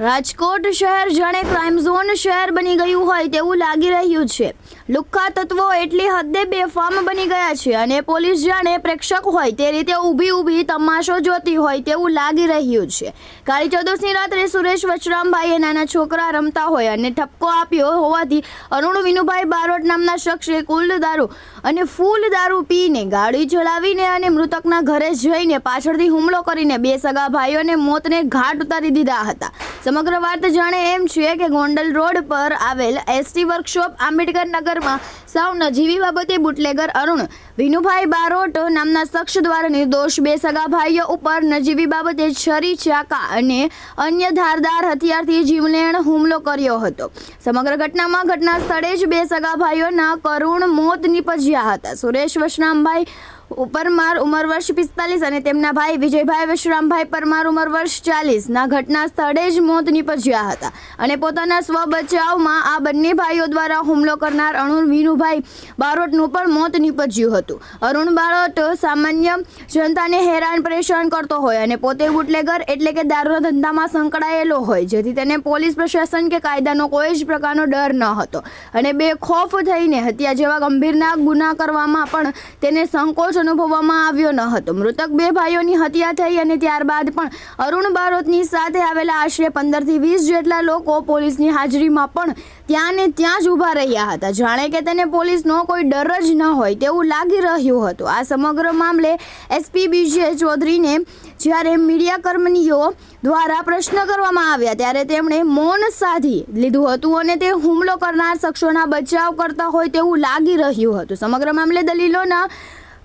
રાજકોટ શહેર જાણે crime zone શહેર બની ગયું હોય તેવું લાગી રહ્યું છે. લુખ્ખા તત્વો એટલી હદે બેફામ બની ગયા છે અને પોલીસ જાણે પ્રેક્ષક હોય તે રીતે ઊભી ઊભી તમાશો જોતી હોય તેવું લાગી રહ્યું છે. કાળી ચૌદસની રાત્રે સુરેશ વચરામભાઈએ નાના છોકરા રમતા હોય અને ઠપકો આપ્યો હોવાથી અરુણ વિનુભાઈ બારોટ નામના શખ્સે કુલ દારૂ અને ફૂલ દારૂ પીને ગાડી ચલાવીને અને મૃતકના ઘરે જઈને પાછળથી હુમલો કરીને બે સગા ભાઈઓને મોતને ઘાટ ઉતારી દીધા હતા. સમગ્ર વાત જાણે એમ છે કે ગોંડલ રોડ પર આવેલ એસટી વર્કશોપ આંબેડકર નગરમાં સાવ નજીવી બાબતે બુટલેગર અરુણ. વિનુભાઈ બારોટ નામના શખ્સ દ્વારા નિર્દોષ બે સગા ભાઈઓ ઉપર નજીવી બાબતે છરી, ચાકા અને અન્ય ધારદાર હથિયારથી જીવલેણ હુમલો કર્યો હતો. સમગ્ર ઘટનામાં ઘટના સ્થળે જ બે સગા ભાઈઓના કરુણ મોત નીપજ્યા હતા. સુરેશ વશરામભાઈ પરમાર ઉંમર વર્ષ પિસ્તાલીસ અને તેમના ભાઈ વિજયભાઈ વિશ્રામભાઈ પરમાર ઉંમર વર્ષ ચાલીસના ઘટના સ્થળે જ મોત નીપજ્યા હતા અને પોતાના સ્વ બચાવમાં આ બંને ભાઈઓ દ્વારા હુમલો કરનાર અરુણ વિનુભાઈ બારોટનું પણ મોત નીપજ્યું હતું. અરુણ બારોટ સામાન્ય જનતાને હેરાન પરેશાન કરતો હોય અને પોતે બુટલેગર એટલે કે દારૂના ધંધામાં સંકળાયેલો હોય, જેથી તેને પોલીસ પ્રશાસન કે કાયદાનો કોઈ જ પ્રકારનો ડર ન હતો. અને બે ખોફ થઈને હત્યા જેવા ગંભીરના ગુના કરવામાં પણ તેને સંકોચ અનુભવવામાં આવ્યો ન હતો. મૃતક બે ભાઈઓની હત્યા થઈ અને ત્યારબાદ પણ અરુણ બારોતની સાથે આવેલા આશરે પંદરથી વીસ જેટલા લોકો પોલીસની હાજરીમાં પણ ત્યાં ને ત્યાં જ ઊભા રહ્યા હતા. જાણે કે તેને પોલીસનો કોઈ ડર જ ન હોય તેવું લાગી રહ્યું હતું. આ સમગ્ર મામલે એસપી બીજે ચૌધરીને જ્યારે મીડિયા કર્મીઓ દ્વારા પ્રશ્ન કરવામાં આવ્યા ત્યારે તેમણે મૌન સાધી લીધું હતું અને તે હુમલો કરનાર શખ્સોના બચાવ કરતા હોય તેવું લાગી રહ્યું હતું. સમગ્ર મામલે દલીલોના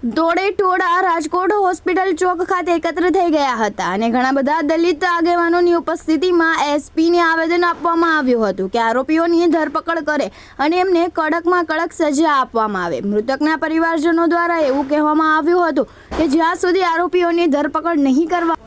દોડે ટોળા રાજકોટ હોસ્પિટલ ચોક ખાતે એકત્ર થઈ ગયા હતા અને ઘણા બધા દલિત આગેવાનોની ઉપસ્થિતિમાં એસપીને આવેદન આપવામાં આવ્યું હતું કે આરોપીઓની ધરપકડ કરે અને એમને કડકમાં કડક સજા આપવામાં આવે. મૃતકના પરિવારજનો દ્વારા એવું કહેવામાં આવ્યું હતું કે જ્યાં સુધી આરોપીઓની ધરપકડ નહીં કરવા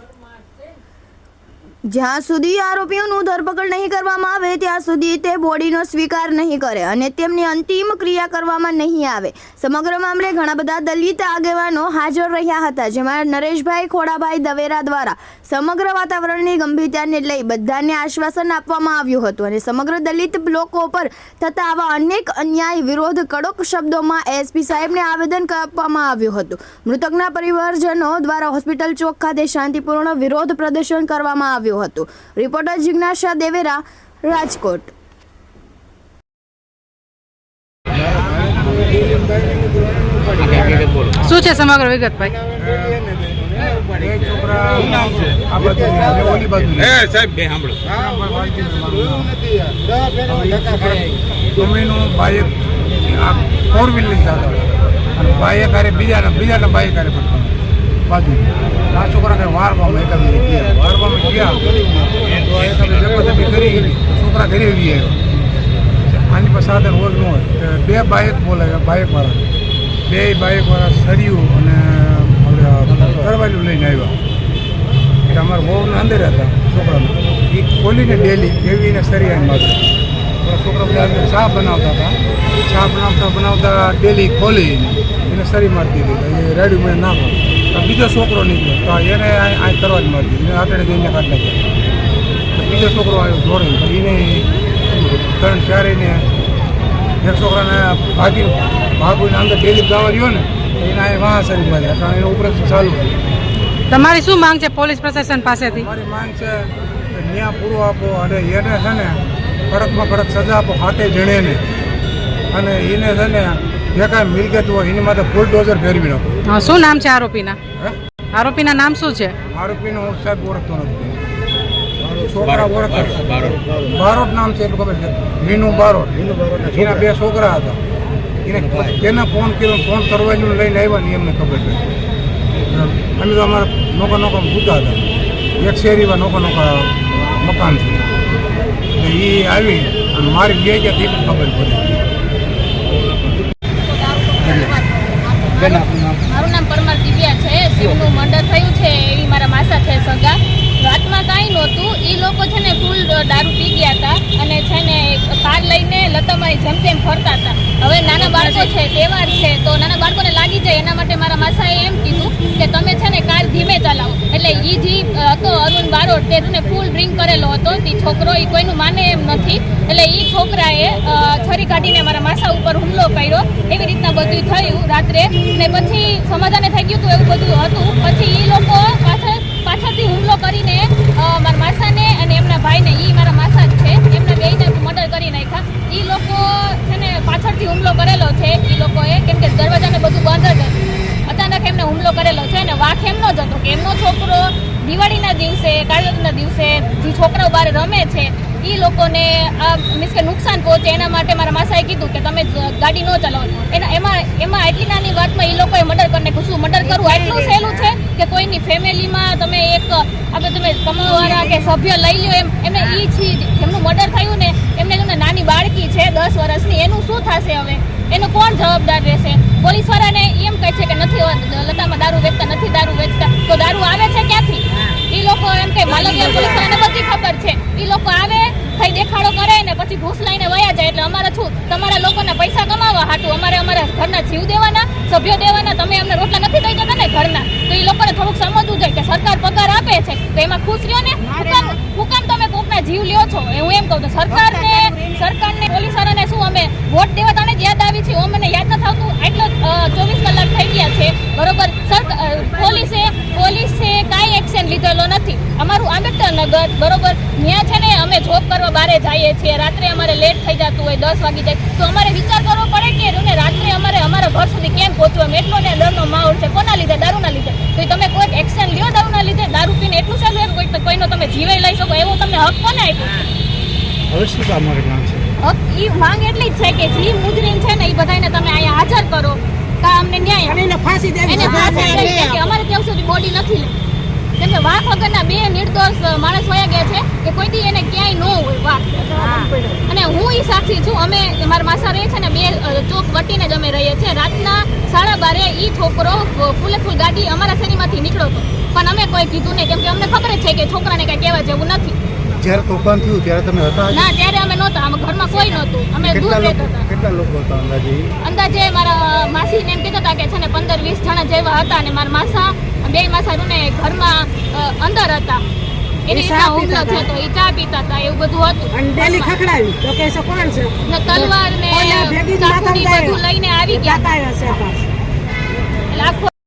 જ્યાં સુધી આરોપીઓનું ધરપકડ નહીં કરવામાં આવે, ત્યાં સુધી તે બોડીનો સ્વીકાર નહીં કરે અને તેમની અંતિમ ક્રિયા કરવામાં નહીં આવે. સમગ્ર મામલે ઘણા બધા દલિત આગેવાનો હાજર રહ્યા હતા, જેમાં નરેશભાઈ ખોડાભાઈ દવેરા દ્વારા સમગ્ર વાતાવરણની ગંભીરતાને લઈ બધાને આશ્વાસન આપવામાં આવ્યું હતું અને સમગ્ર દલિત બ્લોકો પર થતા આવા અનેક અન્યાય વિરોધ કડક શબ્દોમાં એસપી સાહેબને આવેદન આપવામાં આવ્યું હતું. મૃતકના પરિવારજનો દ્વારા હોસ્પિટલ ચોક ખાતે શાંતિપૂર્ણ વિરોધ પ્રદર્શન કરવામાં આવ્યું હતું. રિપોર્ટર જિજ્ઞાસા દેવેરા રાજકોટ. શું છે સમગ્ર વિગત ભાઈ? ફોર વ્હીલ લઈને જતા અને બાઇક હારે બીજાના બીજાના બાઇક હારે પડતા બાજુ. આ છોકરા કઈ વારવામાં એકાબીજે ગયા. તો એકાબીજે જબરદસ્તી કરી. છોકરા ઘરે આવી આવ્યો આની પાસે સાધન હોય ન હોય. બે બાઇક બોલે બાઇક વાળા બે બાઇક વાળા સરિયું અને તરવાલું લઈને આવ્યા. એટલે અમારા વહુના અંદર હતા છોકરાના. એ ખોલીને ડેલી એવીને સરિયાની બાજુ છોકરા બધા અંદર ચા બનાવતા હતા. ચા બનાવતા બનાવતા ડેલી ખોલી એને સરી મારતી હતી એ રેડી મને ના તો બીજો છોકરો નીકળ્યો. તો એને આ તરવાજ મારતી એને આટણે જઈને કાઢ નાખ્યા બીજો છોકરો આવ્યો જોડે તો એને ત્રણ ચાર એને એક છોકરાને ભાગી ભાગીને અંદર ડેલી જવા રહ્યો ને એને આ વાહ સરી માર્યા. કારણ એનું ઓપરેશન ચાલુ તમારી શું માંગ છે પોલીસ પ્રશાસન પાસેથી? મારી માંગ છે ન્યાય પૂરો આપો અને એને છે ને કડકમાં કડક સજા આપો હાથે જણે ને. અને એને છે ને જે કાંઈ મિલકત હોય એની માટે ફૂલ ડોઝર ફેરવી નાખો. હા, શું નામ છે આરોપીના? હે? આરોપીના નામ શું છે? આરોપીનો હું સાહેબ ઓળખતો નથી. છોકરા ઓળખતા બારોટ. નામ છે એટલું ખબર છે. વીનુ બારોટ. એના બે છોકરા. હતા. એને તેને ફોન કર્યો ફોન કરવાનું લઈને આવ્યા ને એમને ખબર છે અમે તો અમારા નોકા નોકા ભૂતા હતા. એક શેરીમાં નોકા નોકા મકાન છે. એટલે એ આવી અને મારી બે ગયા તે ખબર પડી. મારું નામ પરમાર દિવ્યા છે. શિવનું મર્ડર થયું છે. એવી મારા માસા છે સગા. રાતમાં કાંઈ નહોતું. એ લોકો છે ને ફૂલ દારૂ પી હતા અને છે ને કાર લઈને લતામારી જેમ તેમ ફરતા હતા. હવે નાના બાળકો છે, તહેવાર છે, તો નાના બાળકોને લાગી જાય. એના માટે મારા માસાએ એમ કીધું કે તમે છે ને કાર ધીમે ચલાવો. એટલે એ જે હતો અરુણ બારોટ તે છે ફૂલ ડ્રિંક કરેલો હતો. તે છોકરો એ કોઈનું માને એમ નથી. એટલે એ છોકરાએ છરી કાઢીને મારા માસા ઉપર હુમલો કર્યો. એવી રીતના બધું થયું રાત્રે. ને પછી સમાધાને થઈ ગયું હતું એવું બધું હતું. પછી એ લોકો પાછળ, પાછળથી હુમલો કરીને મારા માસાને અને એમના ભાઈને એ બહાર રમે છે એ લોકોને આ મીન્સ કે નુકસાન પહોંચે એના માટે મારા માસાએ કીધું કે તમે ગાડી ન ચલાવો. એના એમાં એમાં એટલી નાની વાતમાં એ લોકોએ મર્ડર કરીને ઘૂસવું. મર્ડર કરવું એટલું સહેલું છે કે કોઈની ફેમિલીમાં તમે એક આપણે તમે તમારા કે સભ્ય લઈ લ્યો એમ એમને એ ચીજ જેમનું મર્ડર થયું ને એમને એમને નાની બાળકી છે દસ વર્ષની એનું શું થશે હવે? એનો કોણ જવાબદાર રહેશે? પોલીસવાળાને એમ કહે છે કે નથી લતામાં દારૂ વેચતા નથી દારૂ વેચતા. તો દારૂ આવે છે ક્યાંથી? એ લોકો એમ કે માલવિયા પોલીસ બધી છે. એ લોકો આવે થઈ દેખાડો કરે ને પછી ઘૂસ લઈને વયા જાય એટલે અમારે શું? તમારા લોકોના પૈસા કમાવા હાટું. અમારે અમારા ઘરના જીવ દેવાના સભ્યો દેવાના તમે અમને રોટલા નથી દઈ દેતા ને ઘરના. તો એ લોકોને થોડુંક સમજવું જોઈએ કે સરકાર પગાર આપે છે. તો એમાં ખુશ રહ્યો ને? હું કામ તમે કોકના જીવ લ્યો છો. હું એમ કહું છું સરકારને સરકારને પોલીસ વાળાને શું અમે વોટ દેવા તને યાદ આવી છે હું મને યાદ નથી આવતું. એટલો ચોવીસ કલાક થઈ ગયા છે. બરોબર? સરકાર પોલીસે પોલીસે કાંઈ એક્શન લીધેલો નથી અમારું બરોબર? ત્યાં છે ને અમે જોબ કરવા બારે જઈએ છીએ. રાત્રે અમારે લેટ થઈ જતું હોય દસ વાગી જાય. તો અમારે વિચાર કરવો પડે કે ને રાત્રે અમારે અમારા ઘર સુધી કેમ પહોંચવા? એટલો ને ડરનો માહોલ છે. કોના લીધે? દારૂના લીધે. તો તમે કોઈક એક્શન લ્યો દારૂના લીધે. દારૂ પીને એટલું સારું એમ કોઈ કોઈનો તમે જીવે લઈ શકો. એવો તમને હક કોને આપ્યો? હવે શું છે? ઈ માંગ એટલી જ છે કે જે મુજરીમ છે ને એ બધાને તમે અહીંયા હાજર કરો. કા અમને ન્યાય એને ફાંસી દેવી એને ફાંસી દેવી કે અમારે ત્યાં સુધી બોડી નથી લે. કેમ કે વાક વગરના બે નિર્દોષ માણસ વયા ગયા છે કે કોઈ દી એને ક્યાંય ન હોય વાક અને હું એ સાક્ષી છું અમે મારા માસા રહે છે ને બે ચોક વટીને જ અમે રહીએ છીએ. રાતના સાડા બારે એ છોકરો ફૂલે ફૂલ ગાડી અમારા શેરીમાંથી નીકળ્યો હતો પણ અમે કોઈ કીધું નહીં કેમ કે અમને ખબર જ છે કે છોકરાને કાંઈ કહેવા જેવું નથી. જ્યારે તોફાન થયું ત્યારે તમે હતા ના ત્યારે અમે નહોતા. અમે ઘરમાં કોઈ નહોતું. અમે દૂર રહેતા હતા. કેટલા લોકો હતા અંદાજે? અંદાજે મારા માસીને એમ કહેતા હતા કે છે ને પંદર વીસ જણા જેવા હતા અને મારા માસા બે માસા ને ઘરમાં અંદર હતા. એની ચા હુમલો પીતા થયો એ ચા પીતા હતા એવું બધું હતું. અને ડેલી ખખડાવી તો કે છે કોણ છે? ને તલવાર ને ઓલા ભેગી બધું લઈને આવી ગયા. પાસ એટલે આખો